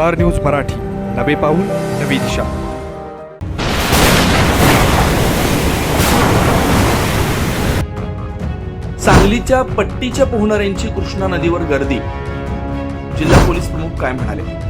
Star news Marathi. नवे पाऊल नवी दिशा. सांगलीच्या पट्टीच्या पोहणाऱ्यांची कृष्णा नदीवर गर्दी. जिल्हा पोलीस प्रमुख काय म्हणाले?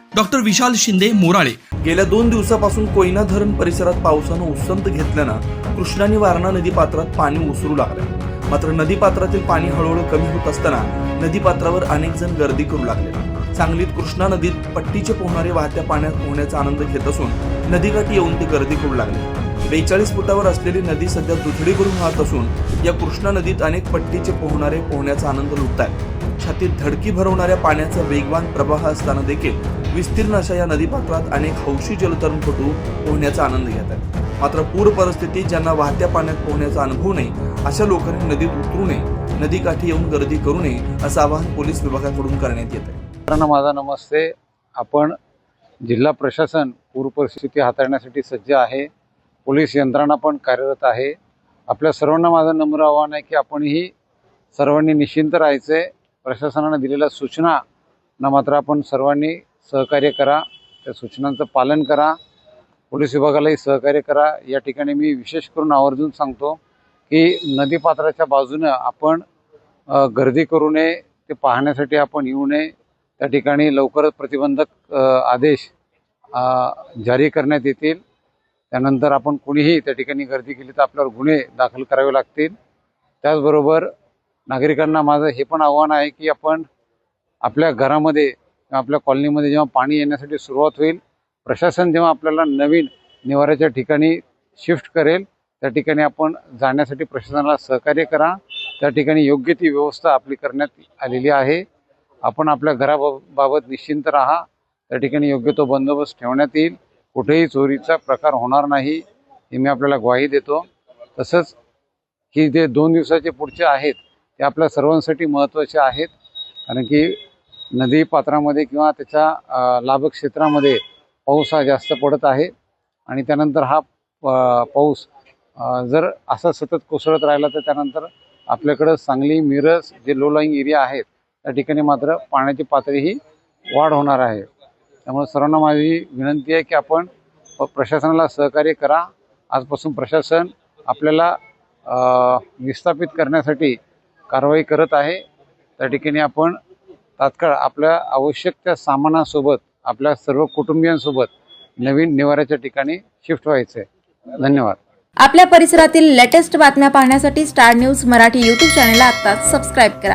डॉक्टर विशाल शिंदे मोराळे. गेल्या दोन दिवसापासून कोयना धरण परिसरात पावसानं उसंत घेतल्यानं कृष्णा आणि वारणा नदीपात्रात पाणी ओसरू लागलं. मात्र नदीपात्रातील पाणी हळूहळू कमी होत असताना नदीपात्रावर अनेक जण गर्दी करू लागले. सांगलीत कृष्णा नदीत पट्टीचे पोहणारे वाहत्या पाण्यात पोहण्याचा आनंद घेत असून नदीकाठी येऊन ते गर्दी करू लागले. बेचाळीस फुटावर असलेली नदी सध्या दुथडी करून वाहत असून या कृष्णा नदीत अनेक पट्टीचे पोहणारे पोहण्याचा आनंद लुटत आहेत छातीत धडकी भरवणाऱ्या पाण्याचा वेगवान प्रवाह असताना देखील विस्तीर्ण अशा या नदीपात्रात अनेक हौशी जलतरणपटू पोहण्याचा आनंद घेत मात्र पूर परिस्थितीत ज्यांना वाहत्या पाण्यात पोहण्याचा अनुभव नाही अशा लोकांनी नदीत उतरू नये नदीकाठी येऊन गर्दी करू नये असं आवाहन पोलीस विभागाकडून करण्यात येत आहे. माझा नमस्ते. आपण जिल्हा प्रशासन पूर परिस्थिती हाताळण्यासाठी सज्ज आहे. पोलीस यंत्रणा पण कार्यरत आहे. आपल्या सर्वांना माझं नम्र आव्हान आहे की आपणही सर्वांनी निश्चिंत राहायचं आहे प्रशासनानं दिलेल्या सूचना ना मात्र आपण सर्वांनी सहकार्य करा त्या सूचनांचं पालन करा पोलीस विभागालाही सहकार्य करा. या ठिकाणी मी विशेष करून आवर्जून सांगतो की नदीपात्राच्या बाजूनं आपण गर्दी करू नये ते पाहण्यासाठी आपण येऊ नये. त्या ठिकाणी लवकरच प्रतिबंधक आदेश जारी करण्यात येतील. त्यानंतर आपण कुणीही त्या ठिकाणी गर्दी केली तर आपल्यावर गुन्हे दाखल करावे लागतील. त्याचबरोबर नागरिकांना माझं हे पण आव्हान आहे की आपण आपल्या घरामध्ये आपल्या कॉलनीमध्ये जेव्हा पाणी येण्यासाठी सुरुवात होईल प्रशासन जेव्हा आपल्याला नवीन निवाऱ्याच्या ठिकाणी शिफ्ट करेल त्या ठिकाणी आपण जाण्यासाठी प्रशासनाला सहकार्य करा. त्या ठिकाणी योग्य ती व्यवस्था आपली करण्यात आलेली आहे. आपण आपल्या घराबाबत निश्चिंत राहा. त्या ठिकाणी योग्य तो बंदोबस्त ठेवण्यात येईल. कुठेही चोरीचा प्रकार होणार नाही हे मी आपल्याला ग्वाही देतो. तसंच की जे दोन दिवसाचे पुढचे आहेत ते आपल्या सर्वांसाठी महत्त्वाचे आहेत. कारण की नदी पात्रामध्ये किंवा त्याच्या लाभक्षेत्रामध्ये लाभक क्षेत्रामध्ये पाऊस हा जास्त पडत आहे. आणि त्यानंतर हा पाऊस जर असा सतत कोसळत राहिला तर त्यानंतर आपल्याकडं सांगली मिरज जे लो लाईंग एरिया आहेत त्या ठिकाणी मात्र पाण्याची पातळी ही वाढ होणार आहे. त्यामुळे सर्वांना माझी विनंती आहे की आपण प्रशासनाला सहकार्य करा. आजपासून प्रशासन आपल्याला विस्थापित करण्यासाठी कारवाई करत आहे. त्या ठिकाणी आपण तात्काळ आपल्या आवश्यक त्या सामानासोबत आपल्या सर्व कुटुंबियांसोबत नवीन निवाऱ्याच्या ठिकाणी शिफ्ट व्हायचं आहे धन्यवाद. आपल्या परिसरातील लेटेस्ट बातम्या पाहण्यासाठी स्टार न्यूज मराठी यूट्यूब चॅनलला आत्ताच सबस्क्राईब करा.